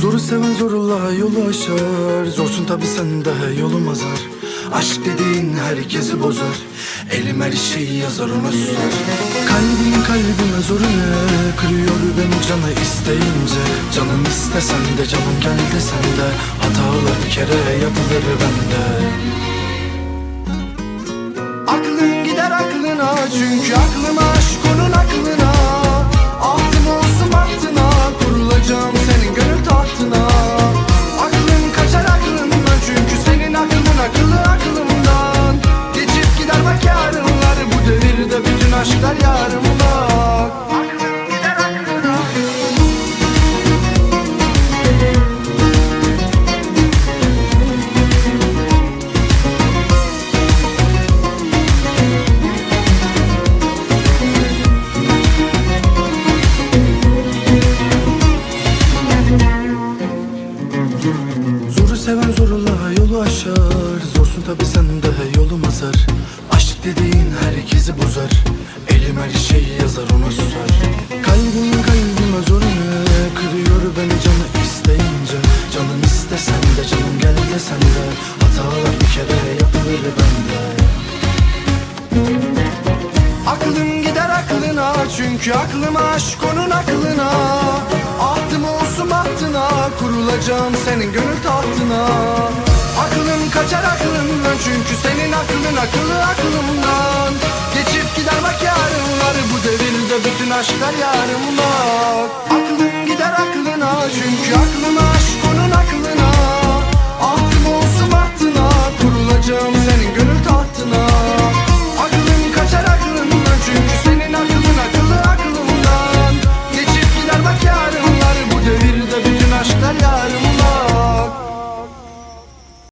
Zoru seven zorla yolu aşar. Zorsun tabi sen de yolum azar. Aşk dediğin herkesi bozar. Elim her şeyi yazar ona susar Kalbim kalbime zoru ne? Kırıyor beni canı isteyince Canım istesen de canım gel desen de Hatalar bir kere yapılır bende Zoru seven zorla yolu aşar. Zorsun tabi sen de yolum azar. Aşk dediğin herkesi bozar. Elim her şeyi yazar ona susar. Kalbim kalbime zoru ne Kırıyor beni canı isteyince. Canım istesen de canım gel desen de Hatalar bir kere yapılır bende. Aklım gider aklına çünkü aklıma aşk onun aklına kurulacağım senin gönül tahtına. Aklım kaçar aklımdan çünkü senin aklın akıllı aklımdan. Geçip gider bak yarınlar bu devirde bütün aşklar yarım bak Aklım gider aklına